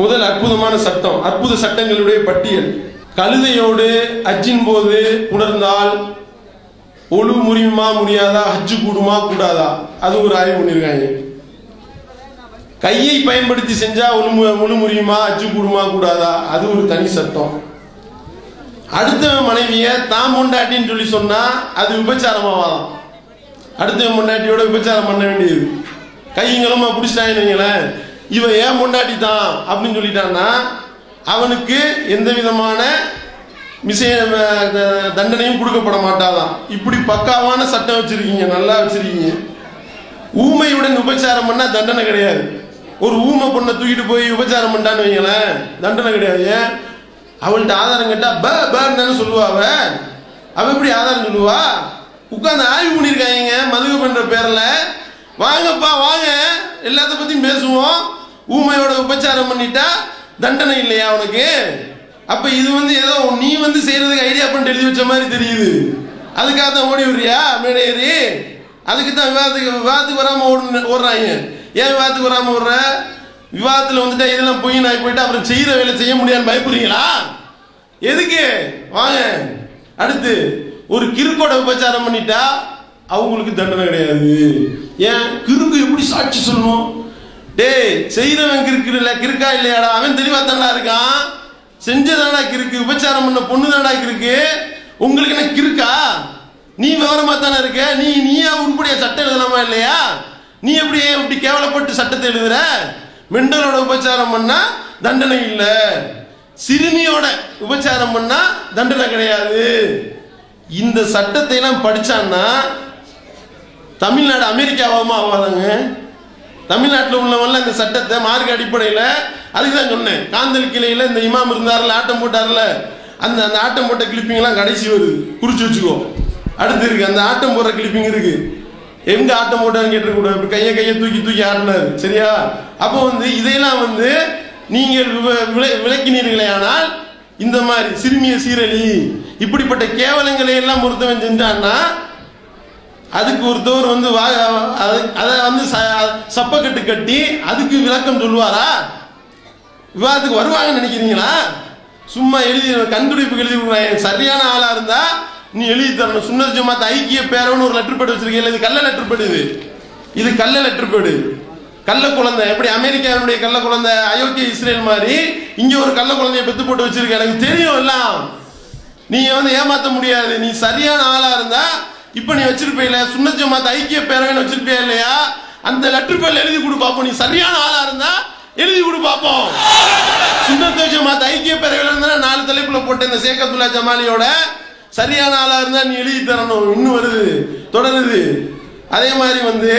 முதல் அற்புதமான சட்டம் அற்புத சட்டங்களுடைய பட்டியல். கழுதையோடு ஹஜ்ஜின் போது உணர்ந்தால் ஒழு முறியுமா முடியாதா ஹஜ்ஜு கூடுமா கூடாதா? அது ஒரு ஆய்வு பண்ணியிருக்காங்க கையை பயன்படுத்தி செஞ்சா ஒழு ஒழு முறியுமா ஹஜ்ஜு கூடுமா கூடாதா? அது ஒரு தனி சட்டம் அடுத்தவன் மனைவிய தான் பொண்டாட்டின்னு சொல்லி சொன்னா அது விபச்சாரமாவாதான் அடுத்தவன் பொண்டாட்டியோட விபச்சாரம் பண்ண வேண்டியது. கையங்களுமா பிடிச்சிட்டாங்கன்னு வைங்களேன். இவன் ஏன் முண்டாட்டி தான் அப்படின்னு சொல்லிட்டான்னா அவனுக்கு எந்த விதமான விஷய தண்டனையும் கொடுக்கப்பட மாட்டாதான். இப்படி பக்காவான சட்டம் வச்சிருக்கீங்க நல்லா வச்சிருக்கீங்க. ஊமையுடன் உபச்சாரம் பண்ணா தண்டனை கிடையாது. ஒரு ஊமை பொண்ணை தூக்கிட்டு போய் உபச்சாரம் பண்ணான்னு வைங்களேன் தண்டனை கிடையாது. ஏன்? அவள்கிட்ட ஆதாரம் கேட்டா ப பேன்னு சொல்லுவா அவ. அவள் எப்படி ஆதாரம் சொல்லுவா? உட்காந்து ஆய்வு பண்ணியிருக்காங்க மதுகு பண்ற பேர்ல. வாங்கப்பா வாங்க. எல்லாத்த பத்தியும் பேசுவோம். ஊமையோட உபச்சாரம் பண்ணிட்டா தண்டனை இல்லையா உனக்கு? அப்ப இது வந்து ஏதோ நீ வந்து செய்யறதுக்கு ஐடியா பண்ணிட்டு எழுதி வச்ச மாதிரி தெரியுது. அதுக்காக தான் ஓடி விடுறியா மேடையேறி அதுக்கு தான் விவாதத்துக்கு விவாதத்துக்கு வராம ஓடு ஓடுறாங்க. ஏன் விவாதத்துக்கு வராம ஓடுற? விவாதத்தில் வந்துட்டா இதெல்லாம் பொய் நாய் போயிட்டு அப்புறம் செய்யற வேலை செய்ய முடியாதுன்னு பயப்படுறீங்களா? எதுக்கு? வாங்க. அடுத்து ஒரு கிறுக்கோட உபச்சாரம் பண்ணிட்டா அவங்களுக்கு தண்டனை கிடையாது. ஏன்? கிறுக்கு எப்படி சாட்சி சொல்லணும்? டேய் செய்யறவன் கிறுக்கு இல்ல கிறுக்கா இல்லையாடா? அவன் தெளிவா தானா இருக்கான். செஞ்சதாடா கிறுக்கு உபச்சாரம் பண்ண பொண்ணு தானா கிறுக்கு. உங்களுக்கு என்ன கிறுக்கா? நீ விவரமா தானே இருக்க? நீ நீயா உருப்படியா சட்டம் எழுதலாமா இல்லையா? நீ எப்படி இப்படி கேவலப்பட்டு சட்டத்தை எழுதுற? மெண்டலோட உபச்சாரம் பண்ணா தண்டனை இல்லை. சிறுமியோட உபச்சாரம் பண்ணா தண்டனை கிடையாது. இந்த சட்டத்தை எல்லாம் படிச்சான்னா தமிழ்நாடு அமெரிக்காவாம ஆகாதாங்க. தமிழ்நாட்டில் உள்ளவன்ல இந்த சட்டத்தை மார்க் அடிப்படையில் அதுக்கு தான் சொன்னேன். காந்தல் கிளையில் இந்த இமாம் இருந்தார்ல ஆட்டம் போட்டார்ல அந்த அந்த ஆட்டம் போட்ட கிளிப்பிங்லாம் கடைசி வருது. குறிச்சு வச்சுக்கோ அடுத்து இருக்கு அந்த ஆட்டம் போடுற கிளிப்பிங் இருக்கு. எங்க ஆட்டம் போட்டான்னு கேட்டுக்கூடாது இப்படி கையை கையை தூக்கி தூக்கி ஆடினாரு சரியா? அப்போ வந்து இதையெல்லாம் வந்து நீங்கள் விவ- விளை- விளக்கினீர்களே ஆனால் இந்த மாதிரி சிறுமிய சீரழி இப்படிப்பட்ட கேவலங்களை எல்லாம் ஒருத்தவன் செஞ்சான்னா அதுக்கு ஒருத்தவர் வந்து வா அதை வந்து ச- சப்பக்கட்டு கட்டி அதுக்கு விளக்கம் சொல்லுவாரா? விவாதத்துக்கு வருவாங்கன்னு நினைக்கிறீங்களா? சும்மா எழுதி கண்டுபிடிப்பு எழுதி சரியான ஆளா இருந்தா நீ எழுதி தரணும். சுண்ணத் ஜமாத் ஐக்கிய பேரவன் ஒரு லெட்டர் பேடு வச்சிருக்கீங்க இது கள்ள லெட்டர் பேடு இது. இது கள்ள லெட்டர் பேடு கள்ள குழந்தை எப்படி அமெரிக்காவுடைய கள்ள குழந்தை அயோக்கிய இஸ்ரேல் மாதிரி இங்க ஒரு கள்ள குழந்தைய பெத்து போட்டு வச்சிருக்க. எனக்கு தெரியும் எல்லாம். நீங்க வந்து ஏமாத்த முடியாது. நீ சரியான ஆளா இருந்தா இப்ப நீ வச்சிருப்பீல சுண்ணஜமாத் ஐக்கிய பேரவைன்னு வச்சிருப்பியா இல்லையா? அந்த லெட்டர் பேர்ல எழுதி கொடு பாப்போம். நீ சரியான ஆளா இருந்தா எழுதி கொடு பாப்போம். சுண்ணத் ஜமாத் ஐக்கிய பேரவையில இருந்தா நாலு தலைப்புல போட்ட இந்த ஷேக் அப்துல்லா ஜமாலியோட சரியான ஆளா இருந்தா நீ எழுதி தரணும். இன்னும் வருது தொடருது. அதே மாதிரி வந்து